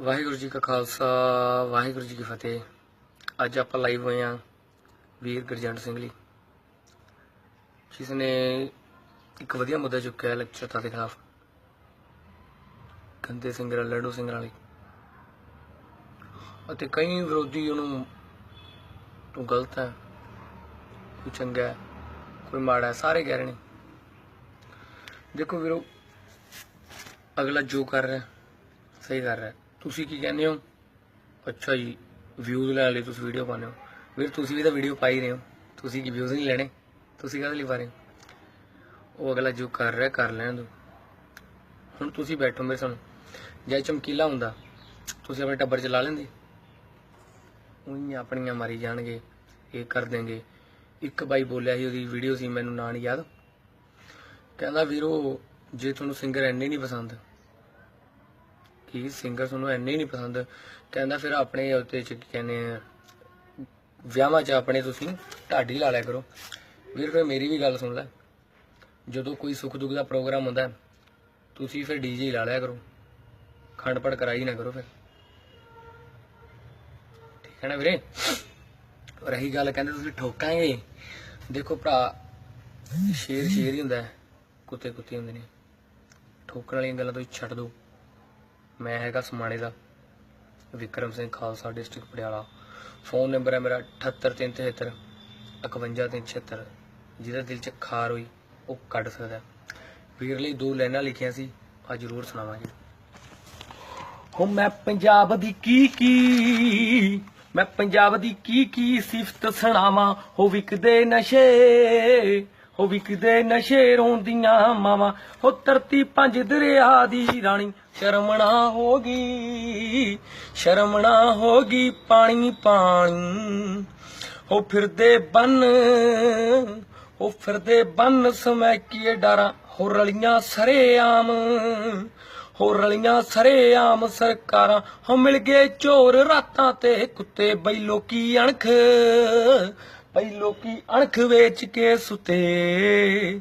ਵਾਹਿਗੁਰੂ ਜੀ ਕਾ ਖਾਲਸਾ, ਵਾਹਿਗੁਰੂ ਜੀ ਕੀ ਫਤਿਹ। ਅੱਜ ਆਪਾਂ ਲਾਈਵ ਹੋਏ ਆ ਵੀਰ ਗੁਰਜੰਟ ਸਿੰਘ ਲਈ ਜਿਸ ਨੇ ਇੱਕ ਵਧੀਆ ਮੁੱਦਾ ਚੁੱਕਿਆ ਲੈਕਚਰਤਾ ਦੇ ਖਿਲਾਫ। ਗੰਦੇ ਸਿੰਗਰ, ਲੱਡੂ ਸਿੰਗਰ ਵਾਲੀ ਅਤੇ ਕਈ ਵਿਰੋਧੀ ਉਹਨੂੰ, ਤੂੰ ਗਲਤ ਹੈ, ਤੂੰ ਚੰਗਾ ਹੈ, ਕੋਈ ਮਾੜਾ ਹੈ, ਸਾਰੇ ਕਹਿ ਰਹੇ ਨੇ। ਦੇਖੋ ਵੀਰੋ, ਅਗਲਾ ਜੋ ਕਰ ਰਿਹਾ, ਸਹੀ ਕਰ ਰਿਹਾ। ਤੁਸੀਂ ਕੀ ਕਹਿੰਦੇ ਹੋ? ਅੱਛਾ ਜੀ ਵਿਊਜ਼ ਲੈਣ ਲਈ ਤੁਸੀਂ ਵੀਡੀਓ ਪਾਉਂਦੇ ਹੋ। ਵੀਰ, ਤੁਸੀਂ ਵੀ ਤਾਂ ਵੀਡੀਓ ਪਾ ਹੀ ਰਹੇ ਹੋ। ਤੁਸੀਂ ਕੀ ਵਿਊਜ਼ ਨਹੀਂ ਲੈਣੇ? ਤੁਸੀਂ ਕਾਹਦੇ ਲਈ ਪਾ ਰਹੇ ਹੋ? ਉਹ ਅਗਲਾ ਜੋ ਕਰ ਰਿਹਾ, ਕਰ ਲੈਣ ਦਿਓ। ਹੁਣ ਤੁਸੀਂ ਬੈਠੋ ਮੇਰੇ ਸਾਨੂੰ ਜੇ ਚਮਕੀਲਾ ਹੁੰਦਾ, ਤੁਸੀਂ ਆਪਣੇ ਟੱਬਰ ਚ ਲਾ ਲੈਂਦੇ। ਉਹੀ ਆਪਣੀਆਂ ਮਾਰੀ ਜਾਣਗੇ, ਇਹ ਕਰ ਦੇਣਗੇ। ਇੱਕ ਬਾਈ ਬੋਲਿਆ ਸੀ, ਉਹਦੀ ਵੀਡੀਓ ਸੀ, ਮੈਨੂੰ ਨਾਂ ਨਹੀਂ ਯਾਦ। ਕਹਿੰਦਾ ਵੀਰੋ, ਜੇ ਤੁਹਾਨੂੰ ਸਿੰਗਰ ਐਨੇ ਨਹੀਂ ਪਸੰਦ ਕਿ ਸਿੰਗਰ ਤੁਹਾਨੂੰ ਐਨੇ ਨਹੀਂ ਪਸੰਦ। ਕਹਿੰਦਾ ਫਿਰ ਆਪਣੇ ਉੱਤੇ ਚ ਕੀ ਕਹਿੰਦੇ ਆ, ਵਿਆਹਾਂ 'ਚ ਆਪਣੇ ਤੁਸੀਂ ਢਾਡੀ ਲਾ ਲਿਆ ਕਰੋ। ਵੀਰ, ਫਿਰ ਮੇਰੀ ਵੀ ਗੱਲ ਸੁਣ ਲੈ। ਜਦੋਂ ਕੋਈ ਸੁੱਖ ਦੁੱਖ ਦਾ ਪ੍ਰੋਗਰਾਮ ਹੁੰਦਾ, ਤੁਸੀਂ ਫਿਰ ਡੀਜੇ ਲਾ ਲਿਆ ਕਰੋ। ਖੰਡ ਪੜ ਕਰਾਈ ਨਾ ਕਰੋ ਫਿਰ। ਠੀਕ ਹੈ ਨਾ ਵੀਰੇ? ਇਹੀ ਗੱਲ ਕਹਿੰਦੇ ਤੁਸੀਂ ਠੋਕਾਂਗੇ। ਦੇਖੋ ਭਰਾ ਸ਼ੇਰ ਸ਼ੇਰ ਹੀ ਹੁੰਦਾ ਕੁੱਤੇ ਕੁੱਤੇ ਹੁੰਦੇ ਨੇ। ਠੋਕਣ ਵਾਲੀਆਂ ਗੱਲਾਂ ਤੁਸੀਂ ਛੱਡ ਦਿਓ। ਮੈਂ ਹੈਗਾ ਸਮਾਣੇ ਦਾ, Vikram Singh Khalsa district Patiala. Phone number ਹੈ ਮੇਰਾ 78373 51376 ਜਿਹਦਾ ਦਿਲ 'ਚ ਖਾਰ ਹੋਈ, ਉਹ ਕੱਢ ਸਕਦਾ ਵੀਰ ਲਈ ਦੋ ਲਾਈਨਾਂ ਲਿਖੀਆਂ ਸੀ ਆ ਜ਼ਰੂਰ ਸੁਣਾਵਾਂਗੇ। ਹੋ ਮੈਂ ਪੰਜਾਬ ਦੀ ਕੀ ਕੀ, ਮੈਂ ਪੰਜਾਬ ਦੀ ਕੀ ਕੀ ਸਿਫਤ ਸੁਣਾਵਾਂ, ਹੋ ਵਿਕਦੇ ਨਸ਼ੇ। ਉਹ ਵਿਕਦੇ ਨਸ਼ੇ ਰੋਂਦੀਆਂ ਮਾਵਾਂ ਹੋ ਧਰਤੀ ਪੰਜ ਦਰਿਆ ਦੀ ਰਾਣੀ। ਸ਼ਰਮਣਾ ਹੋ ਗਈ, ਸ਼ਰਮਣਾ ਹੋ ਗਈ ਪਾਣੀ ਪਾਣੀ। ਹੋ ਫਿਰਦੇ ਬੰਨ ਹੋ ਫਿਰਦੇ ਬੰਨ ਸਮੈਕੀਏ ਡਾਰਾਂ। ਹੋ ਰਲੀਆਂ ਸਰੇਆਮ ਹੋ ਰਲੀਆਂ ਸਰੇਆਮ ਸਰਕਾਰਾਂ। ਹੋ ਮਿਲ ਗਏ ਚੋਰ ਰਾਤਾਂ ਤੇ ਕੁੱਤੇ ਬਈ ਲੋਕੀ ਅਣਖ ਬਈ ਲੋਕੀ ਅਣਖ ਵੇਚ ਕੇ ਸੁਤੇ।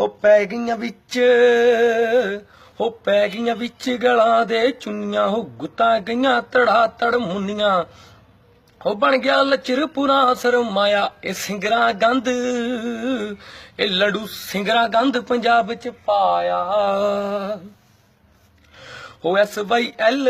ਹੋ ਪੈ ਗਈਆਂ ਵਿੱਚ, ਹੋ ਪੈ ਗਈਆਂ ਵਿੱਚ ਗਲਾਂ ਦੇ ਚੁੰਨੀਆਂ, ਹੋ ਗੁੱਤਾਂ ਗਈਆਂ ਤੜਾ ਤੜ ਮੁੰਨੀਆਂ। ਹੋ ਬਣ ਗਿਆ ਲਚਰਪੁਰਾ ਸਰਮਾਇਆ ਇਹ ਸਿੰਗਰਾ ਗੰਧ, ਇਹ ਲੜੂ ਸਿੰਗਰਾ ਗੰਧ ਪੰਜਾਬ ਚ ਪਾਇਆ। ਹੋ ਐਸ ਵਾਈ ਐਲ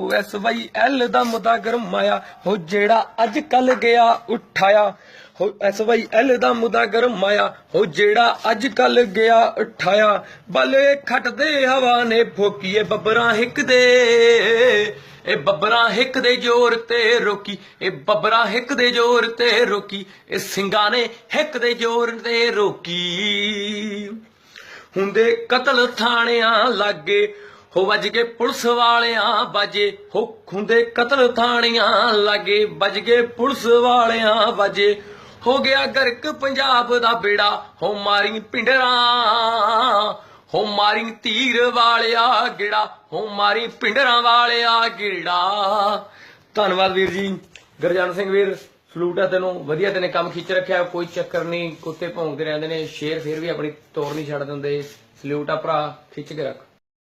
ਉਹ ਐਸ ਵਾਈ ਐਲ ਦਾ ਮੁੱਦਾ ਗਰਮਾਇਆ ਹੋ ਜਿਹੜਾ ਅੱਜ ਕੱਲ ਗਿਆ ਉਠਾਇਆ। ਹੋ ਐਸ ਵਾਈ ਐਲ ਦਾ ਮੁੱਦਾ ਗਰਮਾਇਆ ਹੋ ਜਿਹੜਾ ਅੱਜ ਕੱਲ ਗਿਆ ਉਠਾਇਆ। ਬਲੇ ਖੱਟਦੇ ਹਵਾ ਨੇ ਫੋਕੀਏ ਬੱਬਰਾਂ ਹਿੱਕ ਦੇ। ਇਹ ਬੱਬਰਾਂ ਹਿੱਕ ਦੇ ਜ਼ੋਰ ਤੇ ਰੋਕੀ ਇਹ ਬੱਬਰਾਂ ਹਿੱਕ ਦੇ ਜ਼ੋਰ ਤੇ ਰੋਕੀ ਇਹ ਸਿੰਘਾਂ ਨੇ ਹਿੱਕ ਦੇ ਜ਼ੋਰ ਤੇ ਰੋਕੀ। ਹੁੰਦੇ ਕਤਲ ਥਾਣਿਆਂ ਲਾਗੇ ਹੋ ਵੱਜ ਕੇ ਪੁਲਿਸ ਵਾਲਿਆਂ ਬਾਜੇ ਹੋ ਖੁੰਦੇ ਕਤਲ ਥਾਣੀਆਂ ਲਾਗੇ, ਵੱਜ ਗਏ ਪੁਲਿਸ ਵਾਲਿਆਂ ਬਾਜੇ ਹੋ ਗਿਆ ਗਰਕ ਪੰਜਾਬ ਦਾ ਬੇੜਾ, ਹੋ ਮਾਰੀ ਪਿੰਡਰਾਂ, ਹੋ ਮਾਰੀ ਧੀਰ ਵਾਲਿਆ ਗਿੜਾ, ਹੋ ਮਾਰੀ ਪਿੰਡਰਾਂ ਵਾਲਿਆ ਗਿੜਾ। ਧੰਨਵਾਦ ਵੀਰ ਜੀ। ਗੁਰਜਨ ਸਿੰਘ ਵੀਰ, ਸਲੂਟ ਆ ਤੈਨੂੰ, ਵਧੀਆ ਤੈਨੇ ਕੰਮ ਖਿੱਚ ਰੱਖਿਆ, ਕੋਈ ਚੱਕਰ ਨਹੀਂ, ਕੁੱਤੇ ਭੌਂਕਦੇ ਰਹਿੰਦੇ ਨੇ, ਸ਼ੇਰ ਫੇਰ ਵੀ ਆਪਣੀ ਤੋਰ ਨਹੀਂ ਛੱਡ ਦਿੰਦੇ। ਸਲੂਟ ਆ ਭਰਾ, ਖਿੱਚ ਕੇ ਰੱਖ।